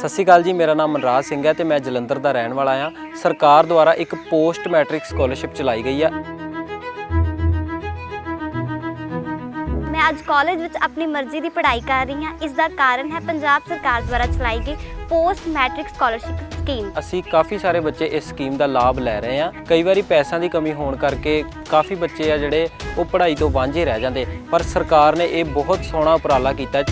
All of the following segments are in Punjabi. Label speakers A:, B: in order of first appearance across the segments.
A: ਸਤਿ ਸ਼੍ਰੀ ਅਕਾਲ ਜੀ ਮੇਰਾ ਨਾਮ ਮਨਰਾਜ ਸਿੰਘ ਹੈ ਤੇ ਮੈਂ ਜਲੰਧਰ ਦਾ ਰਹਿਣ ਵਾਲਾ ਹਾਂ। ਸਰਕਾਰ ਦੁਆਰਾ ਇੱਕ ਪੋਸਟ ਮੈਟ੍ਰਿਕ ਸਕਾਲਰਸ਼ਿਪ ਚਲਾਈ ਗਈ ਹੈ।
B: ਮੈਂ ਅੱਜ ਕਾਲਜ ਵਿੱਚ ਆਪਣੀ ਮਰਜ਼ੀ ਦੀ ਪੜ੍ਹਾਈ ਕਰ ਰਹੀ ਹਾਂ। ਇਸ ਦਾ ਕਾਰਨ ਹੈ ਪੰਜਾਬ ਸਰਕਾਰ ਦੁਆਰਾ ਚਲਾਈ ਗਈ ਪੋਸਟ ਮੈਟ੍ਰਿਕ ਸਕਾਲਰਸ਼ਿਪ ਸਕੀਮ।
A: ਅਸੀਂ ਕਾਫੀ ਸਾਰੇ ਬੱਚੇ ਇਸ ਸਕੀਮ ਦਾ ਲਾਭ ਲੈ ਰਹੇ ਹਾਂ। ਕਈ ਵਾਰੀ ਪੈਸਿਆਂ ਦੀ ਕਮੀ ਹੋਣ ਕਰਕੇ ਕਾਫੀ ਬੱਚੇ ਆ ਜਿਹੜੇ ਉਹ ਪੜ੍ਹਾਈ ਤੋਂ ਵਾਂਝੇ ਰਹਿ ਜਾਂਦੇ। ਪਰ ਸਰਕਾਰ ਨੇ ਇਹ ਬਹੁਤ ਸੋਹਣਾ ਉਪਰਾਲਾ ਕੀਤਾ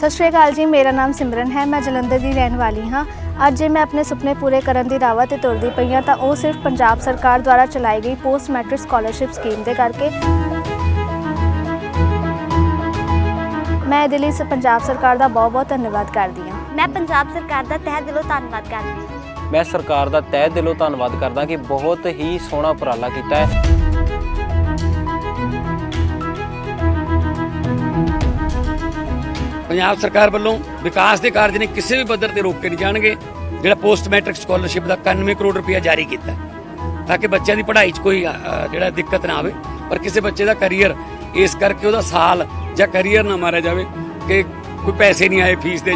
C: ਸਤਿ ਸ਼੍ਰੀ ਅਕਾਲ ਜੀ ਮੇਰਾ ਨਾਮ ਸਿਮਰਨ ਹੈ ਮੈਂ ਜਲੰਧਰ ਦੀ ਰਹਿਣ ਵਾਲੀ ਹਾਂ। ਅੱਜ ਜੇ ਮੈਂ ਆਪਣੇ ਸੁਪਨੇ ਪੂਰੇ ਕਰਨ ਦੀ ਰਾਹ ਤੇ ਤੁਰਦੀ ਪਈ ਹਾਂ ਤਾਂ ਉਹ ਸਿਰਫ ਪੰਜਾਬ ਸਰਕਾਰ ਦੁਆਰਾ ਚਲਾਈ ਗਈ ਪੋਸਟ ਮੈਟ੍ਰਿਕ ਸਕਾਲਰਸ਼ਿਪ ਸਕੀਮ ਦੇ ਕਰਕੇ। ਮੈਂ ਇਹਦੇ ਲਈ ਸ- ਪੰਜਾਬ ਸਰਕਾਰ ਦਾ ਬਹੁਤ-ਬਹੁਤ ਧੰਨਵਾਦ ਕਰਦੀ ਹਾਂ।
B: ਮੈਂ ਪੰਜਾਬ ਸਰਕਾਰ ਦਾ ਤਹਿ ਦਿਲੋਂ ਧੰਨਵਾਦ ਕਰਦੀ ਹਾਂ।
A: ਮੈਂ ਸਰਕਾਰ ਦਾ ਤਹਿ ਦਿਲੋਂ ਧੰਨਵਾਦ ਕਰਦਾ ਕਿ ਬਹੁਤ ਹੀ ਸੋਹਣਾ ਉਪਰਾਲਾ ਕੀਤਾ ਹੈ।
D: ਪੰਜਾਬ ਸਰਕਾਰ ਵੱਲੋਂ ਵਿਕਾਸ ਦੇ ਕਾਰਜ ਨੇ ਕਿਸੇ ਵੀ ਪੱਧਰ ਤੇ ਰੋਕੇ ਨਹੀਂ ਜਾਣਗੇ, ਜਿਹੜਾ ਪੋਸਟ ਮੈਟ੍ਰਿਕ ਸਕਾਲਰਸ਼ਿਪ ਦਾ 91 ਕਰੋੜ ਰੁਪਇਆ ਜਾਰੀ ਕੀਤਾ ਤਾਂ ਕਿ ਬੱਚਿਆਂ ਦੀ ਪੜ੍ਹਾਈ 'ਚ ਕੋਈ ਜਿਹੜਾ ਦਿੱਕਤ ਨਾ ਆਵੇ, ਪਰ ਕਿਸੇ ਬੱਚੇ ਦਾ ਕੈਰੀਅਰ ਇਸ ਕਰਕੇ ਉਹਦਾ ਸਾਲ ਜਾਂ ਕੈਰੀਅਰ ਨਾ ਮਾਰਿਆ ਜਾਵੇ ਕਿ ਕੋਈ ਪੈਸੇ ਨਹੀਂ ਆਏ ਫੀਸ ਦੇ